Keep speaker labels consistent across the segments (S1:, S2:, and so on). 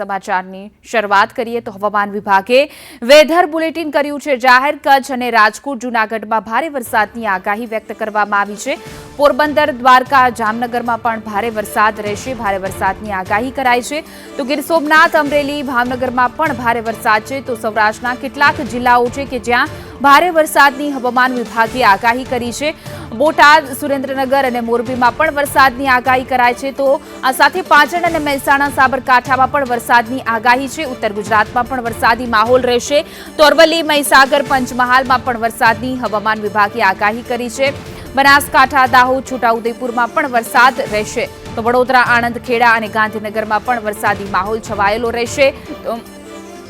S1: સમાચારની શરૂઆત કરીએ તો હવામાન વિભાગે વેધર બુલેટિન કર્યું છે. જાહેર કચ્છ અને રાજકોટ જૂનાગઢમાં ભારે વરસાદની આગાહી વ્યક્ત કરવામાં આવી છે. પોરબંદર, દ્વારકા, જામનગરમાં પણ ભારે વરસાદ રહેશે. ભારે વરસાદની આગાહી કરાઈ છે. તો ગીર સોમનાથ, અમરેલી, ભાવનગરમાં પણ ભારે વરસાદ છે. તો સૌરાષ્ટ્રના કેટલાક જિલ્લાઓ છે કે જ્યાં ભારે વરસાદની હવામાન વિભાગે આગાહી કરી છે. બોટાદ, સુરેન્દ્રનગર અને મોરબીમાં પણ વરસાદની આગાહી કરાય છે. તો આ સાથે પાટણ અને મહેસાણા, સાબરકાંઠામાં પણ વરસાદની આગાહી છે. ઉત્તર ગુજરાતમાં પણ વરસાદી માહોલ રહેશે. તો અરવલ્લી, મહીસાગર, પંચમહાલમાં પણ વરસાદની હવામાન વિભાગે આગાહી કરી છે. બનાસકાંઠા, દાહોદ, છોટાઉદેપુરમાં પણ વરસાદ રહેશે. તો વડોદરા આણંદ ખેડા અને ગાંધીનગરમાં પણ વરસાદી માહોલ છવાયેલો રહેશે. તો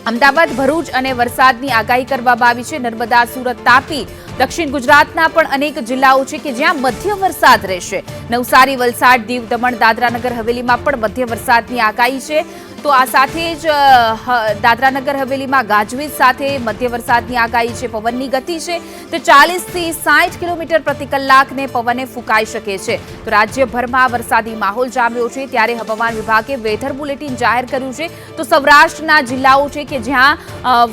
S1: અમદાવાદ, ભરૂચ અને વરસાદની આગાહી કરવામાં આવી છે. નર્મદા, સુરત, તાપી, દક્ષિણ ગુજરાતના પણ અનેક જિલ્લાઓ છે કે જ્યાં મધ્ય વરસાદ રહેશે. નવસારી, વલસાડ, દીવ, દમણ, દાદરાનગર, હવેલીમાં પણ મધ્ય વરસાદની આગાહી છે. તો આ સાથે જ દાદરાનગર હવેલીમાં ગાજવીજ સાથે મધ્ય વરસાદની આગાહી છે, પવનની ગતિ છે, તે ચાલીસથી સાઠ કિલોમીટર પ્રતિ કલાકને પવને ફૂંકાઈ શકે છે. તો રાજ્યભરમાં વરસાદી માહોલ જામ્યો છે, ત્યારે હવામાન વિભાગે વેધર બુલેટિન જાહેર કર્યું છે. તો સૌરાષ્ટ્રના જિલ્લાઓ છે કે જ્યાં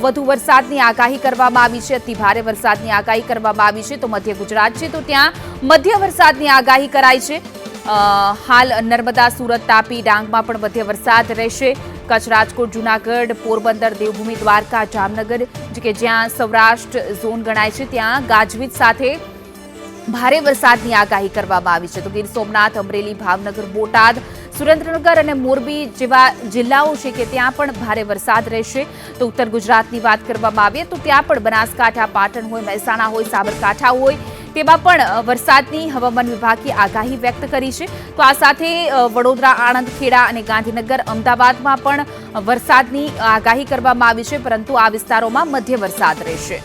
S1: વધુ વરસાદની આગાહી કરવામાં આવી છે, અતિ ભારે વરસાદની આગાહી કરવામાં આવી છે, તો મધ્ય ગુજરાત છે, તો ત્યાં મધ્ય વરસાદની આગાહી કરાઈ છે. હાલ નર્મદા, સુરત, તાપી, ડાંગમાં પણ મધ્ય વરસાદ રહેશે. કચ્છ, રાજકોટ, જૂનાગઢ, પોરબંદર, દેવભૂમિ, દ્વારકા, જામનગર કે જ્યાં સૌરાષ્ટ્ર ઝોન ગણાય છે, ત્યાં ગાજવીજ સાથે ભારે વરસાદની આગાહી કરવામાં આવી છે. તો ગીર સોમનાથ, અમરેલી, ભાવનગર, બોટાદ, સુરેન્દ્રનગર અને મોરબી જેવા જિલ્લાઓ છે કે ત્યાં પણ ભારે વરસાદ રહેશે. તો ઉત્તર ગુજરાતની વાત કરવામાં આવે તો ત્યાં પણ બનાસકાંઠા, પાટણ હોય, મહેસાણા હોય, સાબરકાંઠા હોય તેમાં પણ વરસાદની હવામાન વિભાગે આગાહી વ્યક્ત કરી છે. તો આ સાથે વડોદરા આણંદ ખેડા અને ગાંધીનગર, અમદાવાદમાં પણ વરસાદની આગાહી કરવામાં આવી છે, પરંતુ આ વિસ્તારોમાં મધ્ય વરસાદ રહેશે.